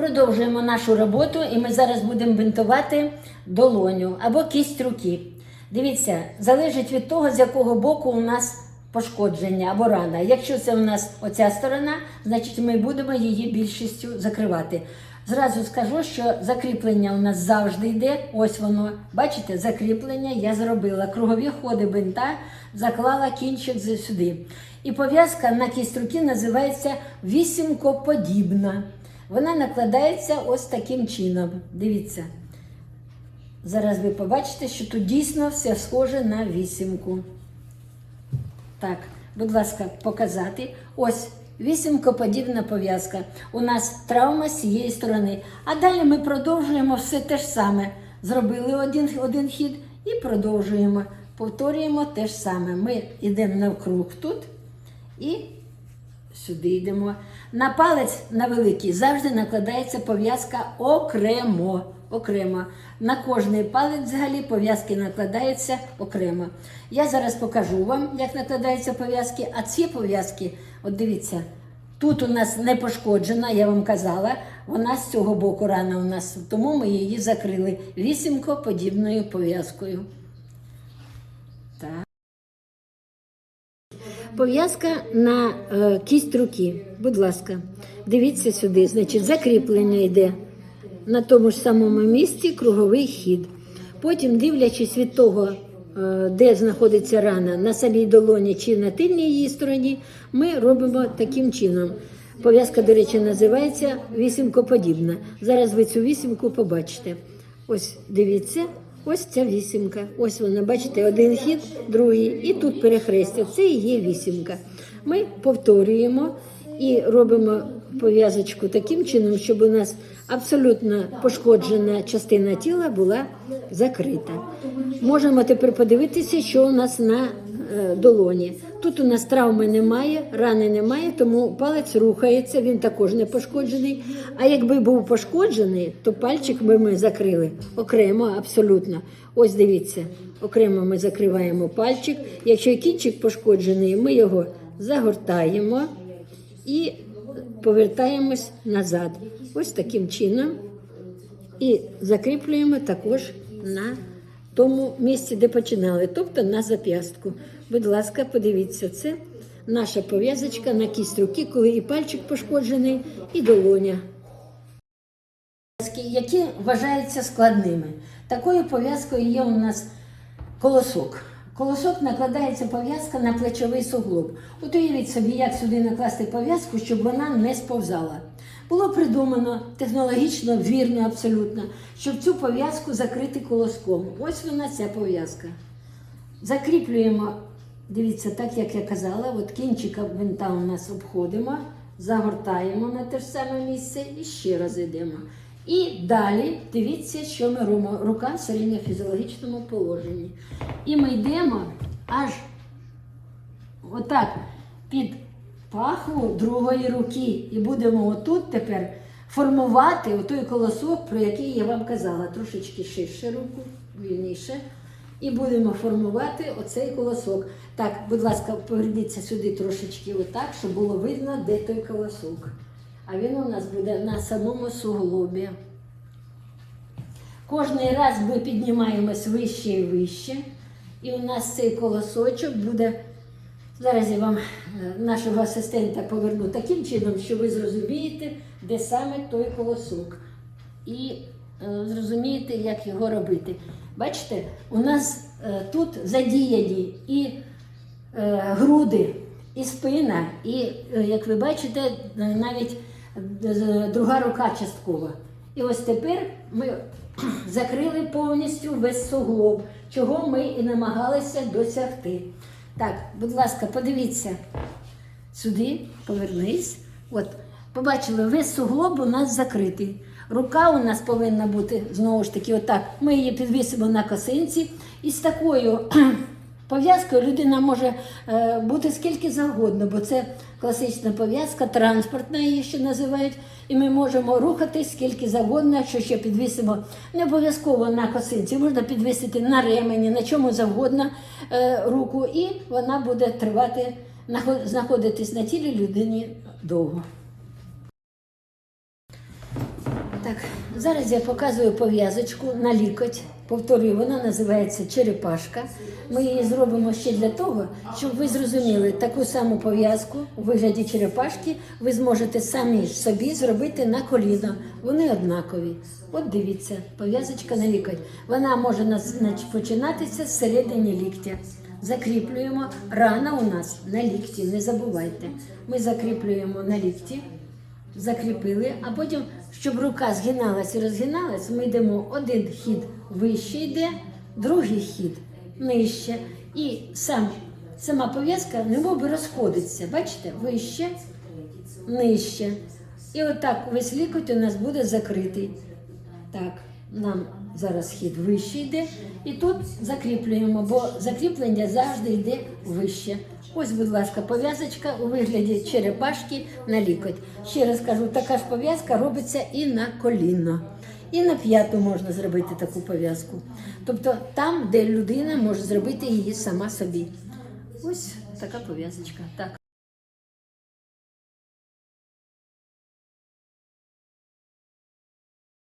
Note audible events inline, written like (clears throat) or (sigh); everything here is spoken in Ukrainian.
Продовжуємо нашу роботу, і ми зараз будемо бинтувати долоню або кість руки. Дивіться, залежить від того, з якого боку у нас пошкодження або рана. Якщо це у нас оця сторона, значить ми будемо її більшістю закривати. Зразу скажу, що закріплення у нас завжди йде. Ось воно. Бачите, закріплення я зробила. Кругові ходи бинта, заклала кінчик сюди. І пов'язка на кість руки називається вісімкоподібна. Вона накладається ось таким чином. Дивіться. Зараз ви побачите, що тут дійсно все схоже на вісімку. Так, будь ласка, показати. Ось вісімкоподібна пов'язка. У нас травма з цієї сторони. А далі ми продовжуємо все те ж саме. Зробили один, один хід і продовжуємо. Повторюємо те ж саме. Ми йдемо навкруг тут і сюди йдемо. На палець на великий завжди накладається пов'язка окремо. окремо. На кожний палець взагалі пов'язки накладаються окремо. Я зараз покажу вам, як накладаються пов'язки, а ці пов'язки, от дивіться, тут у нас не пошкоджена, я вам казала, вона з цього боку рана у нас, тому ми її закрили вісімко подібною пов'язкою. Так. Пов'язка на е, кість руки. Будь ласка, дивіться сюди. Значить, закріплення йде на тому ж самому місці круговий хід. Потім, дивлячись від того, е, де знаходиться рана, на самій долоні чи на тильній її стороні, ми робимо таким чином. Пов'язка, до речі, називається вісімкоподібна. Зараз ви цю вісімку побачите. Ось дивіться, ось ця вісімка. Ось вона, бачите, один хід, другий, і тут перехрестя. Це і є вісімка. Ми повторюємо і робимо пов'язочку таким чином, щоб у нас абсолютно пошкоджена частина тіла була закрита. Можемо тепер подивитися, що у нас на долоні. Тут у нас травми немає, рани немає, тому палець рухається, він також не пошкоджений. А якби був пошкоджений, то пальчик би ми закрили окремо, абсолютно. Ось дивіться, окремо ми закриваємо пальчик. Якщо кінчик пошкоджений, ми його загортаємо і повертаємось назад. Ось таким чином. І закріплюємо також на тому місці, де починали, тобто на зап'ястку. Будь ласка, подивіться, це наша пов'язочка на кість руки, коли і пальчик пошкоджений, і долоня. Які вважаються складними. Такою пов'язкою є у нас колосок. Колосок накладається пов'язка на плечовий суглоб. От уявіть собі, як сюди накласти пов'язку, щоб вона не сповзала. Було придумано технологічно, вірно, абсолютно, щоб цю пов'язку закрити колоском. Ось вона ця пов'язка. Закріплюємо, дивіться, так як я казала, от кінчика винта у нас обходимо, загортаємо на те ж саме місце і ще раз йдемо. І далі дивіться, що ми робимо. Рука в середньофізіологічному положенні. І ми йдемо аж отак під пахву другої руки. І будемо отут тепер формувати отой колосок, про який я вам казала. Трошечки ширше руку, вільніше. І будемо формувати оцей колосок. Так, будь ласка, поверніться сюди трошечки отак, щоб було видно, де той колосок. А він у нас буде на самому суглобі. Кожний раз ми піднімаємось вище і вище. І у нас цей колосочок буде. Зараз я вам е, нашого асистента поверну таким чином, що ви зрозумієте, де саме той колосок. І зрозумієте, як його робити. Бачите, у нас е, тут задіяні і е, груди, і спина, і, е, як ви бачите, е, навіть е, друга рука часткова. І ось тепер ми (clears throat) закрили повністю весь суглоб, чого ми і намагалися досягти. Так, будь ласка, подивіться сюди, повернись. От, побачили, весь суглоб у нас закритий. Рука у нас повинна бути знову ж таки, отак. Ми її підвісимо на косинці. І з такою (clears throat) пов'язкою людина може е, бути скільки завгодно, бо це класична пов'язка, транспортна її ще називають. І ми можемо рухатись скільки завгодно, якщо ще підвісимо не обов'язково на косинці, можна підвісити на ремені, на чому завгодно е, руку, і вона буде тривати, нахо- знаходитись на тілі людині довго. Так, зараз я показую пов'язочку на лікоть. Повторюю, вона називається черепашка. Ми її зробимо ще для того, щоб ви зрозуміли таку саму пов'язку у вигляді черепашки. Ви зможете самі собі зробити на коліно. Вони однакові. От дивіться, пов'язочка на лікоть. Вона може починатися з середини ліктя. Закріплюємо. Рана у нас на лікті, не забувайте. Ми закріплюємо на лікті закріпили, а потім, щоб рука згиналась і розгиналась, ми йдемо один хід вище йде, другий хід нижче. І сам, сама пов'язка немов би розходиться. Бачите, вище, нижче. І отак весь лікоть у нас буде закритий. Так, нам зараз хід вище йде. І тут закріплюємо, бо закріплення завжди йде вище. Ось, будь ласка, пов'язочка у вигляді черепашки на лікоть. Ще раз кажу, така ж пов'язка робиться і на коліно. І на п'яту можна зробити таку пов'язку. Тобто там, де людина може зробити її сама собі. Ось така пов'язочка. Так.